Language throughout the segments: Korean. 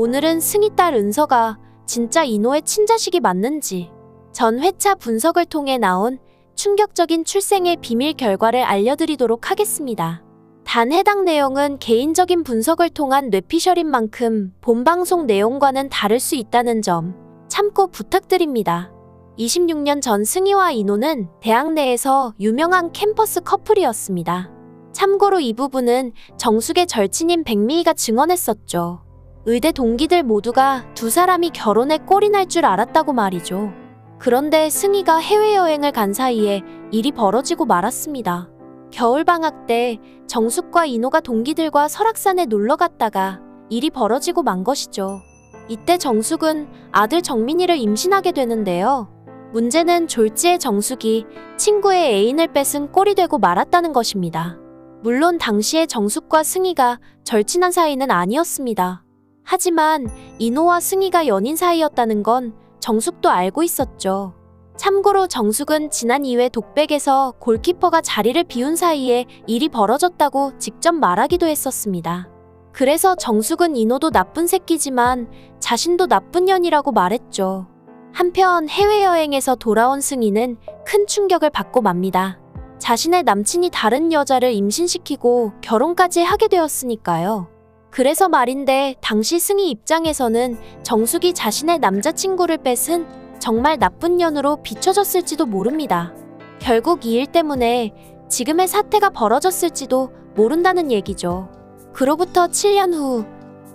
오늘은 승희 딸 은서가 진짜 이노의 친자식이 맞는지 전 회차 분석을 통해 나온 충격적인 출생의 비밀 결과를 알려드리도록 하겠습니다. 단 해당 내용은 개인적인 분석을 통한 뇌피셜인 만큼 본방송 내용과는 다를 수 있다는 점 참고 부탁드립니다. 26년 전 승희와 이노는 대학 내에서 유명한 캠퍼스 커플이었습니다. 참고로 이 부분은 정숙의 절친인 백미희가 증언했었죠. 의대 동기들 모두가 두 사람이 결혼에 꼴이 날 줄 알았다고 말이죠. 그런데 승희가 해외여행을 간 사이에 일이 벌어지고 말았습니다. 겨울방학 때 정숙과 이노가 동기들과 설악산에 놀러 갔다가 일이 벌어지고 만 것이죠. 이때 정숙은 아들 정민이를 임신하게 되는데요. 문제는 졸지의 정숙이 친구의 애인을 뺏은 꼴이 되고 말았다는 것입니다. 물론 당시에 정숙과 승희가 절친한 사이는 아니었습니다. 하지만 이노와 승희가 연인 사이였다는 건 정숙도 알고 있었죠. 참고로 정숙은 지난 2회 독백에서 골키퍼가 자리를 비운 사이에 일이 벌어졌다고 직접 말하기도 했었습니다. 그래서 정숙은 이노도 나쁜 새끼지만 자신도 나쁜 년이라고 말했죠. 한편 해외여행에서 돌아온 승희는 큰 충격을 받고 맙니다. 자신의 남친이 다른 여자를 임신시키고 결혼까지 하게 되었으니까요. 그래서 말인데 당시 승희 입장에서는 정숙이 자신의 남자친구를 뺏은 정말 나쁜 년으로 비춰졌을지도 모릅니다. 결국 이 일 때문에 지금의 사태가 벌어졌을지도 모른다는 얘기죠. 그로부터 7년 후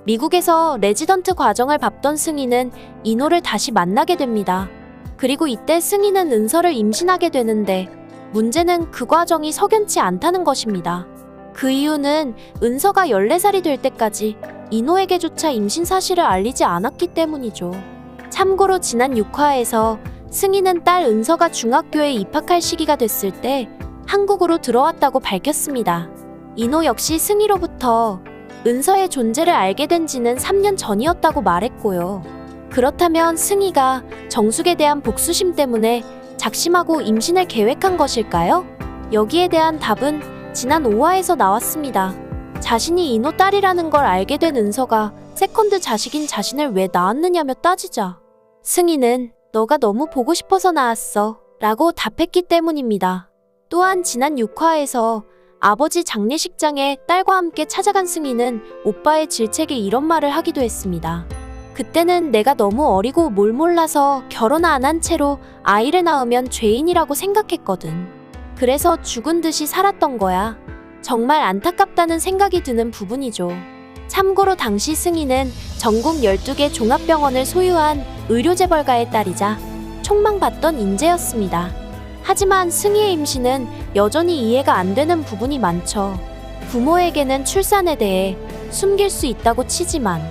미국에서 레지던트 과정을 밟던 승희는 이노를 다시 만나게 됩니다. 그리고 이때 승희는 은서를 임신하게 되는데 문제는 그 과정이 석연치 않다는 것입니다. 그 이유는 은서가 14살이 될 때까지 이노에게조차 임신 사실을 알리지 않았기 때문이죠. 참고로 지난 6화에서 승희는 딸 은서가 중학교에 입학할 시기가 됐을 때 한국으로 들어왔다고 밝혔습니다. 이노 역시 승희로부터 은서의 존재를 알게 된 지는 3년 전이었다고 말했고요. 그렇다면 승희가 정숙에 대한 복수심 때문에 작심하고 임신을 계획한 것일까요? 여기에 대한 답은 지난 5화에서 나왔습니다. 자신이 이노 딸이라는 걸 알게 된 은서가 세컨드 자식인 자신을 왜 낳았느냐며 따지자. 승희는 너가 너무 보고 싶어서 낳았어. 라고 답했기 때문입니다. 또한 지난 6화에서 아버지 장례식장에 딸과 함께 찾아간 승희는 오빠의 질책에 이런 말을 하기도 했습니다. 그때는 내가 너무 어리고 뭘 몰라서 결혼 안 한 채로 아이를 낳으면 죄인이라고 생각했거든. 그래서 죽은 듯이 살았던 거야. 정말 안타깝다는 생각이 드는 부분이죠. 참고로 당시 승희는 전국 12개 종합병원을 소유한 의료재벌가의 딸이자 촉망받던 인재였습니다. 하지만 승희의 임신은 여전히 이해가 안 되는 부분이 많죠. 부모에게는 출산에 대해 숨길 수 있다고 치지만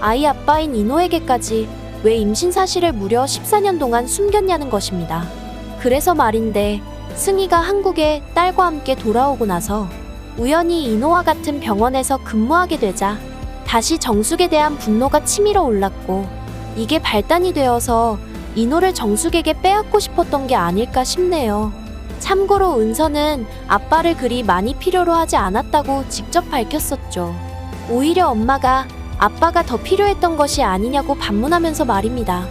아이 아빠인 이노에게까지 왜 임신 사실을 무려 14년 동안 숨겼냐는 것입니다. 그래서 말인데 승희가 한국에 딸과 함께 돌아오고 나서 우연히 이노와 같은 병원에서 근무하게 되자 다시 정숙에 대한 분노가 치밀어 올랐고 이게 발단이 되어서 이노를 정숙에게 빼앗고 싶었던 게 아닐까 싶네요. 참고로 은서는 아빠를 그리 많이 필요로 하지 않았다고 직접 밝혔었죠. 오히려 엄마가 아빠가 더 필요했던 것이 아니냐고 반문하면서 말입니다.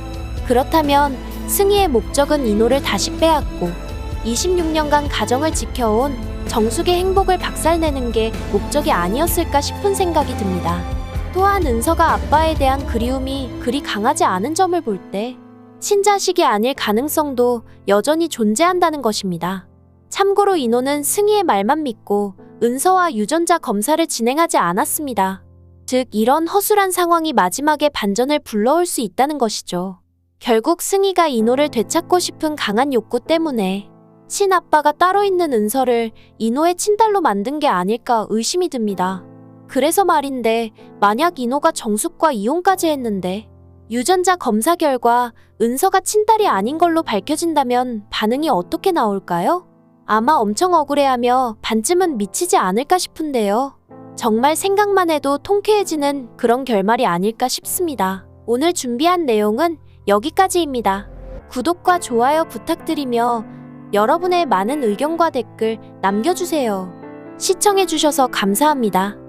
그렇다면 승희의 목적은 이노를 다시 빼앗고 26년간 가정을 지켜온 정숙의 행복을 박살내는 게 목적이 아니었을까 싶은 생각이 듭니다. 또한 은서가 아빠에 대한 그리움이 그리 강하지 않은 점을 볼때 친자식이 아닐 가능성도 여전히 존재한다는 것입니다. 참고로 이노는 승희의 말만 믿고 은서와 유전자 검사를 진행하지 않았습니다. 즉, 이런 허술한 상황이 마지막에 반전을 불러올 수 있다는 것이죠. 결국 승희가 이노를 되찾고 싶은 강한 욕구 때문에 친아빠가 따로 있는 은서를 이노의 친딸로 만든 게 아닐까 의심이 듭니다. 그래서 말인데, 만약 이노가 정숙과 이혼까지 했는데, 유전자 검사 결과 은서가 친딸이 아닌 걸로 밝혀진다면 반응이 어떻게 나올까요? 아마 엄청 억울해하며 반쯤은 미치지 않을까 싶은데요. 정말 생각만 해도 통쾌해지는 그런 결말이 아닐까 싶습니다. 오늘 준비한 내용은 여기까지입니다. 구독과 좋아요 부탁드리며 여러분의 많은 의견과 댓글 남겨주세요. 시청해주셔서 감사합니다.